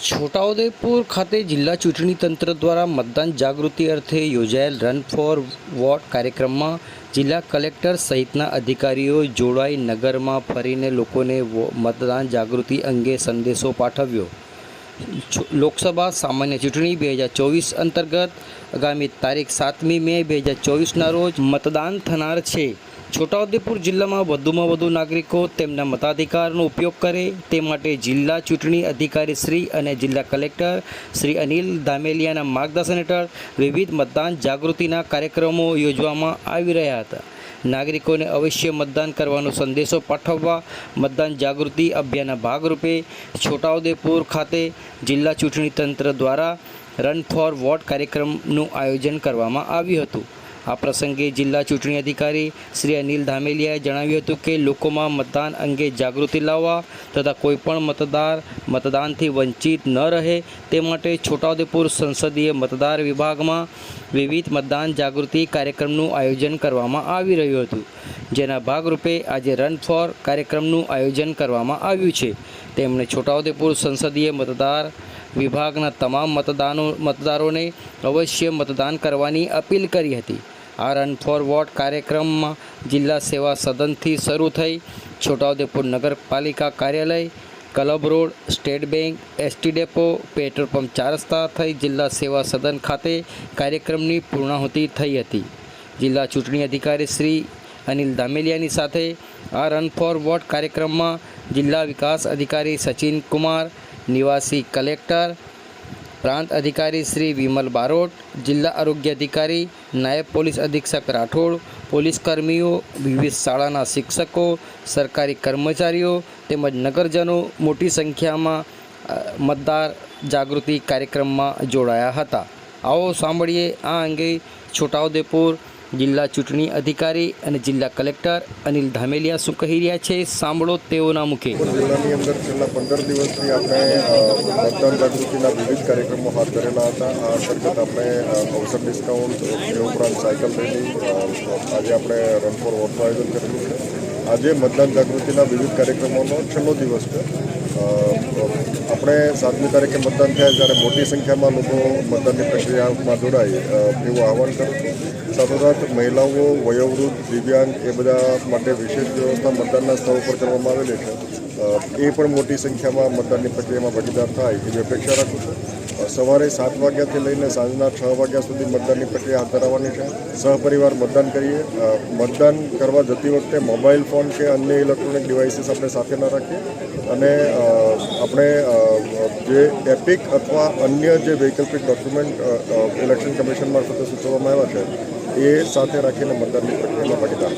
છોટાઉદેપુર ખાતે જિલ્લા ચૂંટણી તંત્ર દ્વારા મતદાન જાગૃતિ અર્થે યોજાયેલ રન ફોર વોટ કાર્યક્રમમાં જિલ્લા કલેક્ટર સહિતના અધિકારીઓ જોડાઈ નગરમાં ફરીને લોકોને મતદાન જાગૃતિ અંગે સંદેશો પાઠવ્યો. લોકસભા સામાન્ય ચૂંટણી બે હજાર ચોવીસ અંતર્ગત આગામી તારીખ સાતમી મે બે હજાર ચોવીસના રોજ મતદાન થનાર છે. છોટાઉદેપુર જિલ્લામાં વધુમાં વધુ નાગરિકો તેમના મતાધિકારનો ઉપયોગ કરે તે માટે જિલ્લા ચૂંટણી અધિકારી શ્રી અને જિલ્લા કલેક્ટર શ્રી અનિલ ધામેલિયાના માર્ગદર્શન હેઠળ વિવિધ મતદાન જાગૃતિના કાર્યક્રમો યોજવામાં આવી રહ્યા હતા. નાગરિકોને અવશ્ય મતદાન કરવાનો સંદેશો પાઠવવા મતદાન જાગૃતિ અભિયાનના ભાગરૂપે છોટાઉદેપુર ખાતે જિલ્લા ચૂંટણી તંત્ર દ્વારા રન ફોર વોટ કાર્યક્રમનું આયોજન કરવામાં આવ્યું હતું. આ પ્રસંગે જિલ્લા ચૂંટણી અધિકારી શ્રી અનિલ ધામેલિયાએ જણાવ્યું હતું કે લોકોમાં મતદાન અંગે જાગૃતિ લાવવા તથા કોઈપણ મતદાર મતદાનથી વંચિત ન રહે તે માટે છોટાઉદેપુર સંસદીય મતદાર વિભાગમાં વિવિધ મતદાન જાગૃતિ કાર્યક્રમનું આયોજન કરવામાં આવી રહ્યું હતું. જેના ભાગરૂપે આજે રન ફોર કાર્યક્રમનું આયોજન કરવામાં આવ્યું છે. તેમણે છોટાઉદેપુર સંસદીય મતદાર વિભાગના તમામ મતદાનો મતદારોને અવશ્ય મતદાન કરવાની અપીલ કરી હતી. આ રન ફોર વોટ કાર્યક્રમમાં જિલ્લા સેવા સદનથી શરૂ થઈ છોટાઉદેપુર નગરપાલિકા કાર્યાલય, club road, State Bank ST depot, petrol pump ચાર રસ્તા થઈ જિલ્લા સેવા સદન ખાતે કાર્યક્રમની પૂર્ણાહુતિ થઈ હતી. જિલ્લા ચૂંટણી અધિકારી શ્રી અનિલ દામેલિયાની સાથે આ રન ફોર વોટ કાર્યક્રમમાં જિલ્લા વિકાસ અધિકારી સચિન કુમાર નિવાસી કલેક્ટર, પ્રાંત અધિકારી શ્રી વિમલ બારોટ, જિલ્લા આરોગ્ય અધિકારી, નાયબ પોલીસ અધિક્ષક રાઠોડ, પોલીસ કર્મીઓ, વિવિધ શાળાના શિક્ષકો, સરકારી કર્મચારીઓ તેમજ નગરજનો મોટી સંખ્યામાં મતદાર જાગૃતિ કાર્યક્રમમાં જોડાયા હતા. આવો સાંભળીએ આ અંગે છોટાઉદેપુર જિલ્લા ચૂંટણી અધિકારી અને જિલ્લા કલેક્ટર અનિલ ધામેલિયા શું કહી રહ્યા છે સાંભળો તેઓના મુખે. જિલ્લાની અંદર છેલ્લા પંદર દિવસથી આપણે મતદાન જાગૃતિના વિવિધ કાર્યક્રમો હાથ ધરેલા હતા. આ અંતર્ગત આપણે અવસર ડિસ્કાઉન્ટ એ ઉપરાંત સાયકલ રેલી આજે આપણે રન ફોર વોટનું આયોજન કરેલું છે. આજે મતદાન જાગૃતિના વિવિધ કાર્યક્રમોનો છેલ્લો દિવસ છે. આપણે સાતમી તારીખે મતદાન થયા જ્યારે મોટી સંખ્યામાં લોકો મતદાનની પ્રક્રિયામાં જોડાય એવું આહવાન કરું છું. સાથોસાથ મહિલાઓ, વયોવૃદ્ધ, દિવ્યાંગ એ બધા માટે વિશેષ વ્યવસ્થા મતદાનના સ્થળ ઉપર કરવામાં આવેલી છે. એ પણ મોટી સંખ્યામાં મતદાનની પ્રક્રિયામાં ભાગીદાર થાય એવી અપેક્ષા રાખું છું. સવારે સાત વાગ્યાથી લઈને સાંજના છ વાગ્યા સુધી મતદાનની પ્રક્રિયા હાથ ધરાવવાની છે. સહપરિવાર મતદાન કરીએ. મતદાન કરવા જતી વખતે મોબાઈલ ફોન કે અન્ય ઇલેક્ટ્રોનિક ડિવાઇસીસ આપણે સાથે ન રાખીએ. અને આપણે જે એપિક અથવા અન્ય જે વૈકલ્પિક ડોક્યુમેન્ટ ઇલેક્શન કમિશન મારફતે સૂચવવામાં આવ્યા છે, એ સાથે રાખીને મતદાનની પ્રક્રિયામાં ભાગીદાર.